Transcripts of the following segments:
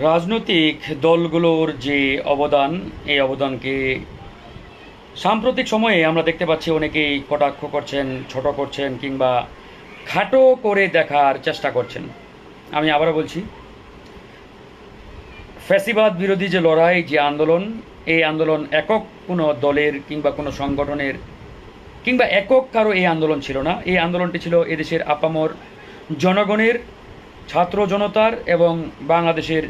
রাজনৈতিক দলগুলোর যে অবদান, এই অবদানকে সাম্প্রতিক সময়ে আমরা দেখতে পাচ্ছি অনেকেই কটাক্ষ করছেন, ছোট করছেন কিংবা খাটো করে দেখার চেষ্টা করছেন। আমি আবারও বলছি, ফ্যাসিবাদ বিরোধী যে লড়াই, যে আন্দোলন, এই আন্দোলন একক কোনো দলের কিংবা কোনো সংগঠনের কিংবা একক কারও এই আন্দোলন ছিল না। এই আন্দোলনটি ছিল এদেশের আপামর জনগণের ছাত্র জনতার এবং বাংলাদেশের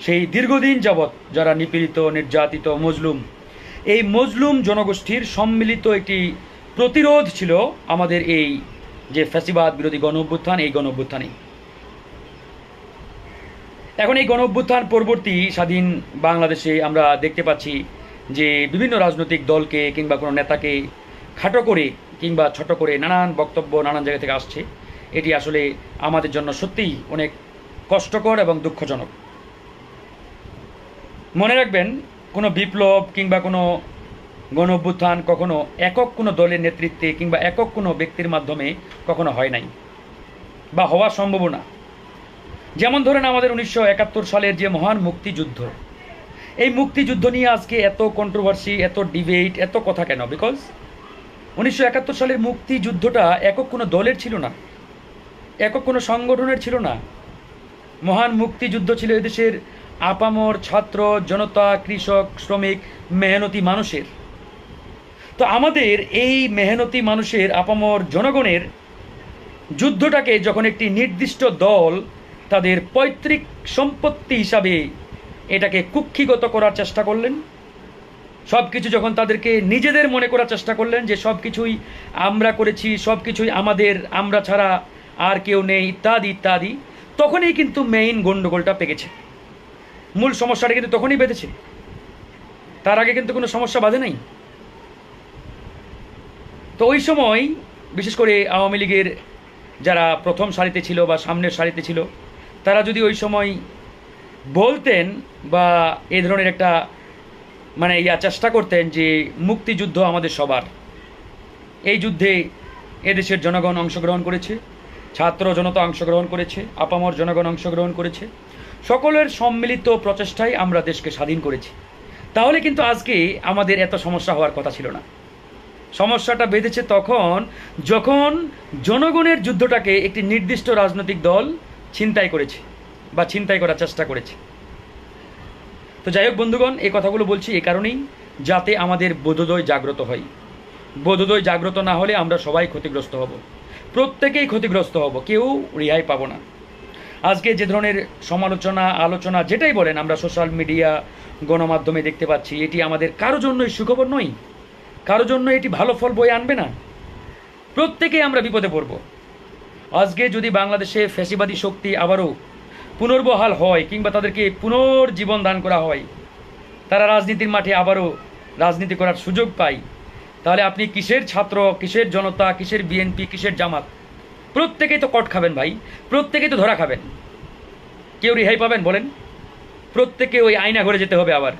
সেই দীর্ঘদিন যাবৎ যারা নিপীড়িত, নির্যাতিত, মজলুম, এই মজলুম জনগোষ্ঠীর সম্মিলিত একটি প্রতিরোধ ছিল আমাদের এই যে ফ্যাসিবাদ বিরোধী গণ অভ্যুত্থান, এই গণ অভ্যুত্থানে এখন এই গণ অভ্যুত্থান পরবর্তী স্বাধীন বাংলাদেশে আমরা দেখতে পাচ্ছি যে বিভিন্ন রাজনৈতিক দলকে কিংবা কোনো নেতাকে খাটো করে কিংবা ছোট করে নানান বক্তব্য নানান জায়গা থেকে আসছে। এটি আসলে আমাদের জন্য সত্যিই অনেক কষ্টকর এবং দুঃখজনক। মনে রাখবেন, কোনো বিপ্লব কিংবা কোনো গণ অভ্যুত্থান কখনো একক কোনো দলের নেতৃত্বে কিংবা একক কোনো ব্যক্তির মাধ্যমে কখনো হয় নাই বা হওয়া সম্ভব না। যেমন ধরেন আমাদের উনিশশো একাত্তর সালের যে মহান মুক্তিযুদ্ধ। এই মুক্তিযুদ্ধ নিয়ে আজকে এত কন্ট্রোভার্সি এত ডিবেট এত কথা কেন? বিকজ উনিশশো একাত্তর সালের মুক্তিযুদ্ধটা একক কোনো দলের ছিল না। একক কোনো সংগঠনের ছিল না। মহান মুক্তিযুদ্ধ ছিল এদেশের আপামর ছাত্র, জনতা, কৃষক, শ্রমিক, মেহনতি মানুষের। তো আমাদের এই মেহনতি মানুষের, আপামর জনগণের যুদ্ধটাকে যখন একটি নির্দিষ্ট দল তাদের পৈতৃক সম্পত্তি হিসাবে এটাকে কুক্ষিগত করার চেষ্টা করলেন সব কিছু যখন তাদেরকে নিজেদের মনে করার চেষ্টা করলেন যে সব কিছুই আমরা করেছি সব কিছুই আমাদের, আমরা ছাড়া আর কেউ নেই, ইত্যাদি ইত্যাদি। তখনই কিন্তু মেইন গণ্ডগোলটা পেকেছে মূল সমস্যাটা কিন্তু তখনই বেঁধেছে। তার আগে কিন্তু কোনো সমস্যা বাঁধে নাই। তো ওই সময়, বিশেষ করে আওয়ামী লীগের যারা প্রথম সারিতে ছিল বা সামনের সারিতে ছিল, তারা যদি ওই সময় বলতেন বা এ ধরনের একটা মানে ইয়া চেষ্টা করতেন যে মুক্তিযুদ্ধ আমাদের সবার। এই যুদ্ধে এদেশের জনগণ অংশগ্রহণ করেছে। ছাত্র জনতা অংশগ্রহণ করেছে, আপামর জনগণ অংশগ্রহণ করেছে। সকলের সম্মিলিত প্রচেষ্টায় আমরা দেশকে স্বাধীন করেছি। তাহলে কিন্তু আজকে আমাদের এত সমস্যা হওয়ার কথা ছিল না। সমস্যাটা বেঁধেছে তখন যখন জনগণের যুদ্ধটাকে একটি নির্দিষ্ট রাজনৈতিক দল ছিনতাই করেছে বা ছিনতাই করার চেষ্টা করেছে। তো যাই হোক বন্ধুগণ, এই কথাগুলো বলছি এই কারণেই যাতে আমাদের বোধোদয় জাগ্রত হয়। বোধোদয় জাগ্রত না হলে আমরা সবাই ক্ষতিগ্রস্ত হব। প্রত্যেকেই ক্ষতিগ্রস্ত হব, কেউ রেহাই পাবো না। আজকে যে ধরনের সমালোচনা, আলোচনা যেটাই বলেন, আমরা সোশ্যাল মিডিয়া, গণমাধ্যমে দেখতে পাচ্ছি, এটি আমাদের কারও জন্যই সুখবর নয়, কারও জন্য এটি ভালো ফল বয়ে আনবে না। প্রত্যেকেই আমরা বিপদে পড়ব। আজকে যদি বাংলাদেশে ফ্যাসিবাদী শক্তি আবারও পুনর্বহাল হয় কিংবা তাদেরকে পুনর্জীবন দান করা হয়, তারা রাজনীতির মাঠে আবারও রাজনীতি করার সুযোগ পায় তাহলে আপনি কিসের ছাত্র, কিসের জনতা, কিসের বিএনপি কিসের জামাত? প্রত্যেকেই তো কট খাবেন ভাই, প্রত্যেকেই তো ধরা খাবেন। কেউ রেহাই পাবেন বলেন? প্রত্যেকে ওই আয়না ঘরে যেতে হবে আবার।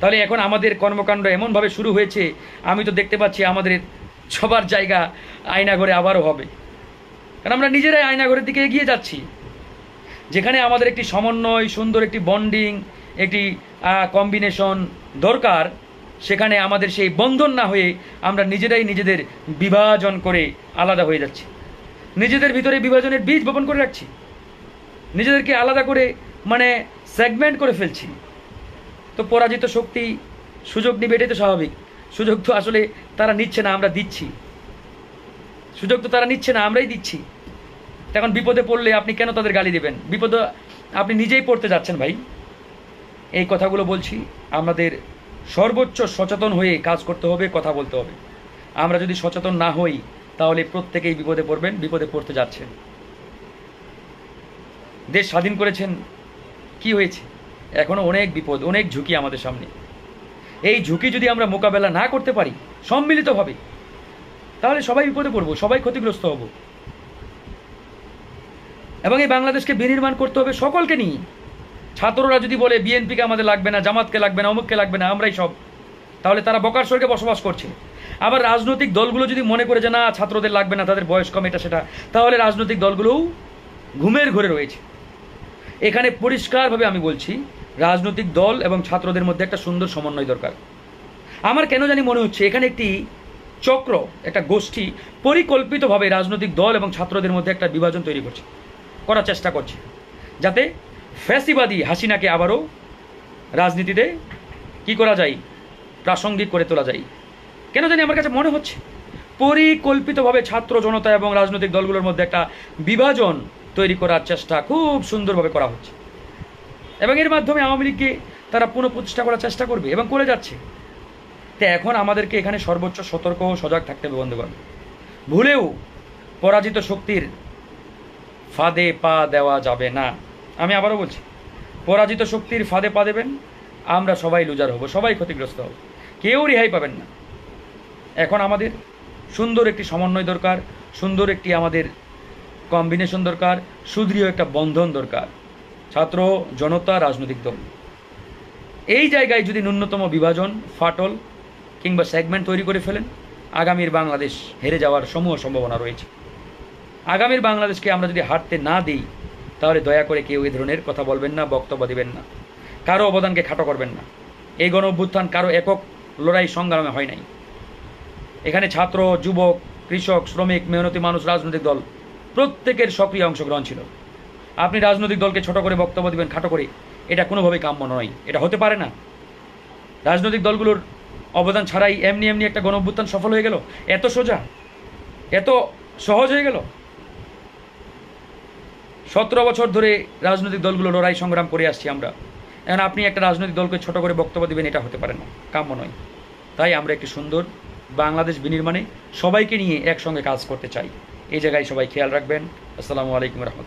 তাহলে এখন আমাদের কর্মকাণ্ড এমনভাবে শুরু হয়েছে, আমি তো দেখতে পাচ্ছি আমাদের সবার জায়গা আয়না ঘরে আবারও হবে। কারণ আমরা নিজেরাই আয়না ঘরের দিকে এগিয়ে যাচ্ছি। যেখানে আমাদের একটি সমন্বয়, সুন্দর একটি বন্ডিং একটি কম্বিনেশন দরকার। সেখানে আমাদের সেই বন্ধন না হয়ে আমরা নিজেরাই নিজেদের বিভাজন করে আলাদা হয়ে যাচ্ছি। নিজেদের ভিতরে বিভাজনের বীজ বপন করে রাখছি। নিজেদেরকে আলাদা করে মানে সেগমেন্ট করে ফেলছি। তো পরাজিত শক্তি সুযোগ নিবে এটাই তো স্বাভাবিক। সুযোগ তো আসলে তারা নিচ্ছে না, আমরা দিচ্ছি। সুযোগ তো তারা নিচ্ছে না, আমরাই দিচ্ছি। এখন বিপদে পড়লে আপনি কেন তাদের গালি দেবেন? বিপদে আপনি নিজেই পড়তে যাচ্ছেন ভাই। এই কথাগুলো বলছি, আমাদের সর্বোচ্চ সচেতন হয়ে কাজ করতে হবে, কথা বলতে হবে। আমরা যদি সচেতন না হই, তাহলে প্রত্যেকেই বিপদে পড়বেন, বিপদে পড়তে যাচ্ছেন। দেশ স্বাধীন করেছেন, কি হয়েছে? এখনও অনেক বিপদ, অনেক ঝুঁকি আমাদের সামনে। এই ঝুঁকি যদি আমরা মোকাবেলা না করতে পারি, সম্মিলিতভাবে, তাহলে সবাই বিপদে পড়ব, সবাই ক্ষতিগ্রস্ত হব। এবং এই বাংলাদেশকে বিনির্মাণ করতে হবে সকলকে নিয়ে। ছাত্ররা যদি বলে বিএনপিকে আমাদের লাগবে না, জামাতকে লাগবে না, অমুককে লাগবে না, আমরাই সব। তাহলে তারা বকার স্বর্গে বসবাস করছে। আবার রাজনৈতিক দলগুলো যদি মনে করে যে না, ছাত্রদের লাগবে না, তাদের বয়স কম, এটা সেটা, তাহলে রাজনৈতিক দলগুলোও ঘুমের ঘরে রয়েছে। এখানে পরিষ্কারভাবে আমি বলছি, রাজনৈতিক দল এবং ছাত্রদের মধ্যে একটা সুন্দর সমন্বয় দরকার। আমার কেন জানি মনে হচ্ছে, এখানে একটি চক্র, একটা গোষ্ঠী পরিকল্পিতভাবে রাজনৈতিক দল এবং ছাত্রদের মধ্যে একটা বিভাজন তৈরি করছে, করার চেষ্টা করছে, যাতে ফ্যাসিবাদী হাসিনাকে আবারও রাজনীতিতে কি করা যায়? প্রাসঙ্গিক করে তোলা যায়। কেন জানি আমার কাছে মনে হচ্ছে, পরিকল্পিতভাবে ছাত্র জনতা এবং রাজনৈতিক দলগুলোর মধ্যে একটা বিভাজন তৈরি করার চেষ্টা খুব সুন্দরভাবে করা হচ্ছে। এবং এর মাধ্যমে আওয়ামী লীগকে তারা পুনঃপ্রতিষ্ঠা করার চেষ্টা করবে এবং করে যাচ্ছে। তো এখন আমাদেরকে এখানে সর্বোচ্চ সতর্ক ও সজাগ থাকতে হবে বন্ধুগণ। ভুলেও পরাজিত শক্তির ফাঁদে পা দেওয়া যাবে না। আমি আবারও বলছি, পরাজিত শক্তির ফাঁদে পা দেবেন, আমরা সবাই লুজার হব, সবাই ক্ষতিগ্রস্ত হব। কেউ রেহাই পাবেন না। এখন আমাদের সুন্দর একটি সমন্বয় দরকার, সুন্দর একটি আমাদের কম্বিনেশন দরকার, সুদৃঢ় একটা বন্ধন দরকার। ছাত্র জনতা, রাজনৈতিক দল। এই জায়গায় যদি ন্যূনতম বিভাজন, ফাটল কিংবা সেগমেন্ট তৈরি করে ফেলেন, আগামীর বাংলাদেশ হেরে যাওয়ার সমূহ সম্ভাবনা রয়েছে। আগামীর বাংলাদেশকে আমরা যদি হারতে না দিই তাহলে দয়া করে কেউ এই ধরনের কথা বলবেন না, বক্তব্য দিবেন না। কারও অবদানকে খাটো করবেন না। এই গণ অভ্যুত্থান কারও একক লড়াই সংগ্রামে হয় নাই। এখানে ছাত্র, যুবক, কৃষক, শ্রমিক, মেহনতি মানুষ, রাজনৈতিক দল প্রত্যেকের সক্রিয় অংশগ্রহণ ছিল। আপনি রাজনৈতিক দলকে ছোট করে বক্তব্য দেবেন, খাটো করে, এটা কোনোভাবেই কাম্য নয়। এটা হতে পারে না। রাজনৈতিক দলগুলোর অবদান ছাড়াই এমনি এমনি একটা গণ সফল হয়ে গেল। এত সোজা, এত সহজ হয়ে গেল। সতেরো বছর ধরে রাজনৈতিক দলগুলো লড়াই সংগ্রাম করে আসছি আমরা। এখন আপনি একটা রাজনৈতিক দলকে ছোট করে বক্তব্য দেবেন, এটা হতে পারে না। কাম্য নয়। তাই আমরা একটি সুন্দর বাংলাদেশ বিনির্মাণে সবাইকে নিয়ে একসঙ্গে কাজ করতে চাই। এই জায়গায় সবাই খেয়াল রাখবেন। আসসালামু আলাইকুম রহমতুল্লাহ।